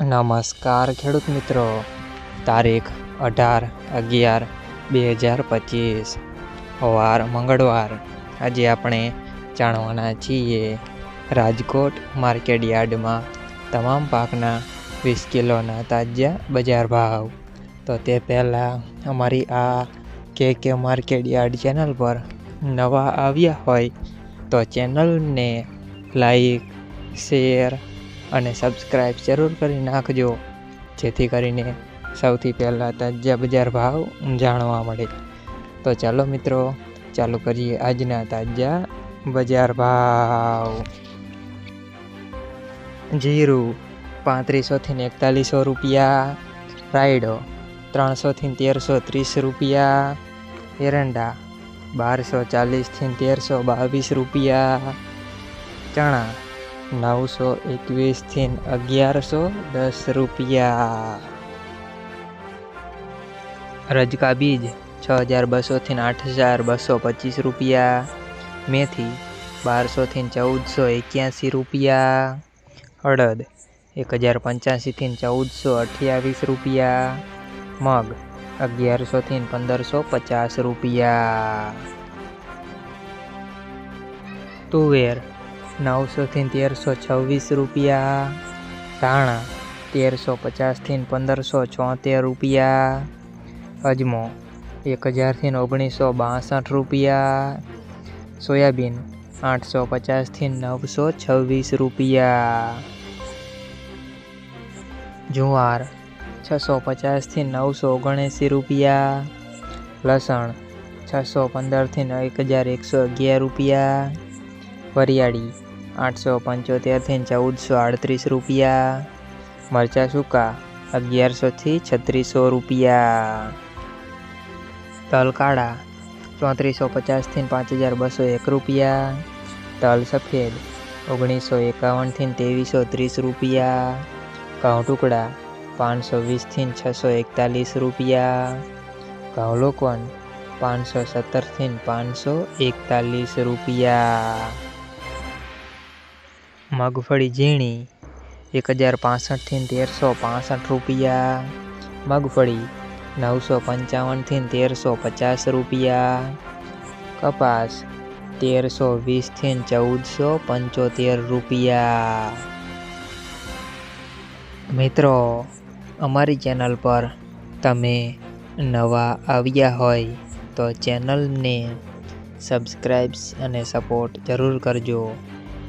નમસ્કાર ખેડૂત મિત્રો. તારીખ અઢાર અગિયાર બે હજાર પચીસ. વાર મંગળવાર. આજે આપણે જાણવાના છીએ રાજકોટ માર્કેટ યાર્ડમાં તમામ પાકના વીસ કિલોના તાજા બજાર ભાવ. તો તે પહેલાં અમારી આ કે કે માર્કેટ યાર્ડ ચેનલ પર નવા આવ્યા હોય તો ચેનલને લાઈક, શેર અને સબસ્ક્રાઈબ જરૂર કરી નાખજો, જેથી કરીને સૌથી પહેલાં તાજા બજાર ભાવ જાણવા મળે. તો ચાલો મિત્રો, ચાલુ કરીએ આજના તાજા બજાર ભાવ. જીરું પાંત્રીસોથી ને એકતાલીસો રૂપિયા, રાયડો ત્રણસોથી તેરસો ત્રીસ રૂપિયા, એરંડા બારસો ચાલીસથી તેરસો બાવીસ રૂપિયા, ચણા નવસો એકવીસથી અગિયારસો દસ રૂપિયા. રજકા બીજ છ હજાર બસોથી આઠ હજાર બસો પચીસ રૂપિયા. મેથી બારસોથી ચૌદસો એક્યાસી રૂપિયા. અડદ એક હજાર પંચ્યાસીથી ચૌદસો અઠ્યાવીસ રૂપિયા. મગ અગિયારસોથી પંદરસો પચાસ રૂપિયા. તુવેર નવસોથી તેરસો છવ્વીસ રૂપિયા. ધાણા તેરસો પચાસથી પંદરસો છોતેર રૂપિયા. અજમો એક હજારથી ઓગણીસો બાસઠ રૂપિયા. સોયાબીન આઠસો પચાસથી નવસો છવ્વીસ રૂપિયા. જુવાર છસો પચાસથી નવસો ઓગણએંસી રૂપિયા. લસણ છસો પંદરથી એક હજાર એકસો અગિયાર રૂપિયા. વરિયાળી આઠસો પંચોતેરથી ચૌદસો આડત્રીસ રૂપિયા. મરચાં સૂકા અગિયારસોથી છત્રીસો રૂપિયા. તલ કાળા ચોત્રીસો પચાસથી પાંચ હજાર બસો એક રૂપિયા. તલ સફેદ ઓગણીસો એકાવનથી ત્રેવીસો ત્રીસ રૂપિયા. ઘઉં ટુકડા પાંચસો વીસથી છસો એકતાલીસ રૂપિયા. ઘઉં લોકવન પાંચસો સત્તરથી પાંચસો એકતાલીસ રૂપિયા. મગફળી ઝીણી, એક હજાર પાસઠથી તેરસો પાસઠ રૂપિયા. મગફળી નવસો પંચાવનથી તેરસો પચાસ રૂપિયા. કપાસ તેરસો વીસથી ચૌદસો પંચોતેર રૂપિયા. મિત્રો, અમારી ચેનલ પર તમે નવા આવ્યા હોય તો ચેનલને સબસ્ક્રાઈબ્સ અને સપોર્ટ જરૂર કરજો.